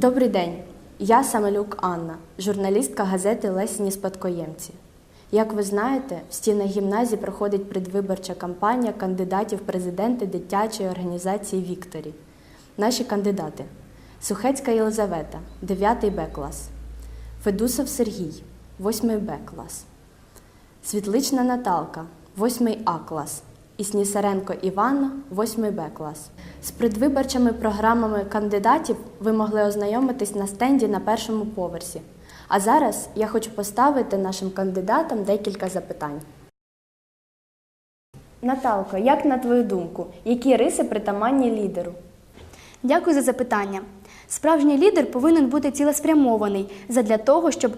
Добрий день. Я Самелюк Анна, журналістка газети Лесіні Спадкоємці. Як ви знаєте, в стінах гімназії проходить предвиборча кампанія кандидатів президенти дитячої організації Вікторі. Наші кандидати: Сухецька Єлизавета, 9 Б клас, Федусов Сергій, 8 Б клас, Світлична Наталка, 8 А клас і Снісаренко Іванна, 8 Б клас. З предвиборчими програмами кандидатів ви могли ознайомитись на стенді на першому поверсі. А зараз я хочу поставити нашим кандидатам декілька запитань. Наталко, як на твою думку, які риси притаманні лідеру? Дякую за запитання. Справжній лідер повинен бути цілеспрямований задля того, щоб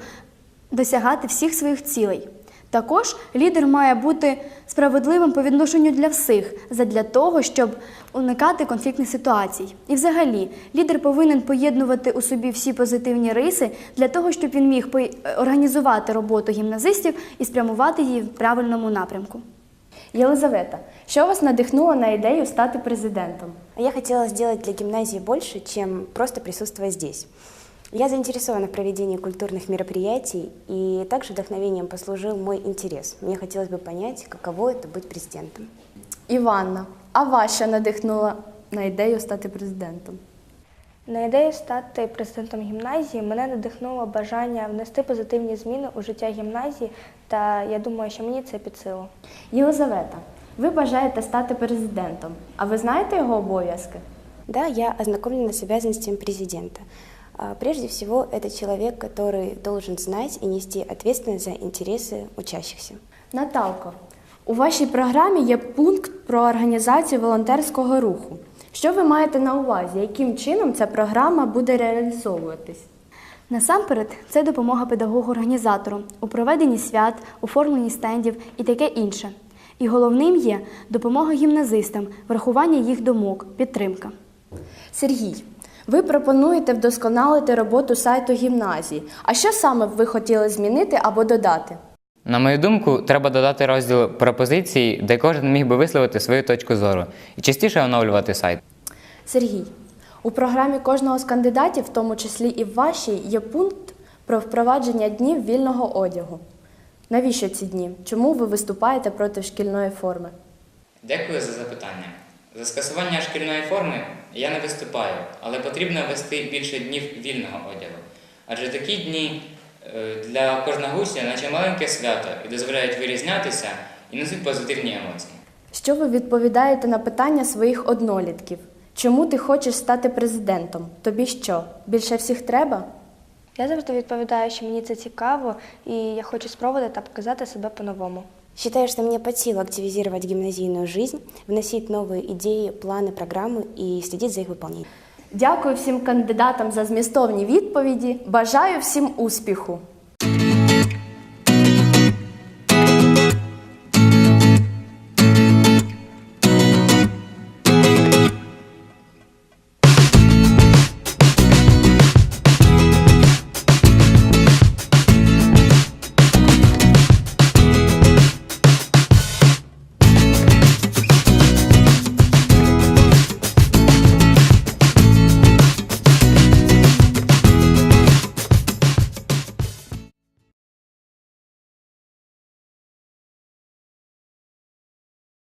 досягати всіх своїх цілей. Також лідер має бути справедливим по відношенню для всіх, задля того, щоб уникати конфліктних ситуацій. І взагалі, лідер повинен поєднувати у собі всі позитивні риси для того, щоб він міг пої- організувати роботу гімназистів і спрямувати її в правильному напрямку. Єлизавета, що вас надихнуло на ідею стати президентом? Я хотела сделать для гимназии больше, чем просто присутствуя здесь. Я заинтересована в проведении культурных мероприятий, и также вдохновением послужил мой интерес. Мне хотелось бы понять, каково это быть президентом. Іванна, а вас що надихнуло на ідею стати президентом? На ідею стати президентом гімназії мене надихнуло бажання внести позитивні зміни у життя гімназії, та я думаю, що мені це під силу. Єлизавета, ви бажаєте стати президентом, а ви знаєте його обов'язки? Да, я ознакомлена с обязанностями президента. А, Прежде всего, это человек, который должен знать и нести ответственность за интересы учащихся. Наталко, у вашій програмі є пункт про організацію волонтерського руху. Що ви маєте на увазі, яким чином ця програма буде реалізовуватись? Насамперед, це допомога педагогу-організатору у проведенні свят, оформленні стендів і таке інше. І головним є допомога гімназистам, врахування їх думок, підтримка. Сергій, ви пропонуєте вдосконалити роботу сайту гімназії. А що саме б ви хотіли змінити або додати? На мою думку, треба додати розділ пропозицій, де кожен міг би висловити свою точку зору і частіше оновлювати сайт. Сергій, у програмі кожного з кандидатів, в тому числі і в вашій, є пункт про впровадження днів вільного одягу. Навіщо ці дні? Чому ви виступаєте проти шкільної форми? Дякую за запитання. За скасування шкільної форми я не виступаю, але потрібно ввести більше днів вільного одягу. Адже такі дні е, для кожного учня, наче маленьке свято, і дозволяють вирізнятися і несуть позитивні емоції. Що ви відповідаєте на питання своїх однолітків? Чому ти хочеш стати президентом? Тобі що? Більше всіх треба? Я завжди відповідаю, що мені це цікаво, і я хочу спробувати та показати себе по-новому. Считаю, что мне под силу активизировать гимназийную жизнь, вносить новые идеи, планы, программы и следить за их выполнением. Дякую всім кандидатам за змістовні відповіді. Бажаю всім успіху!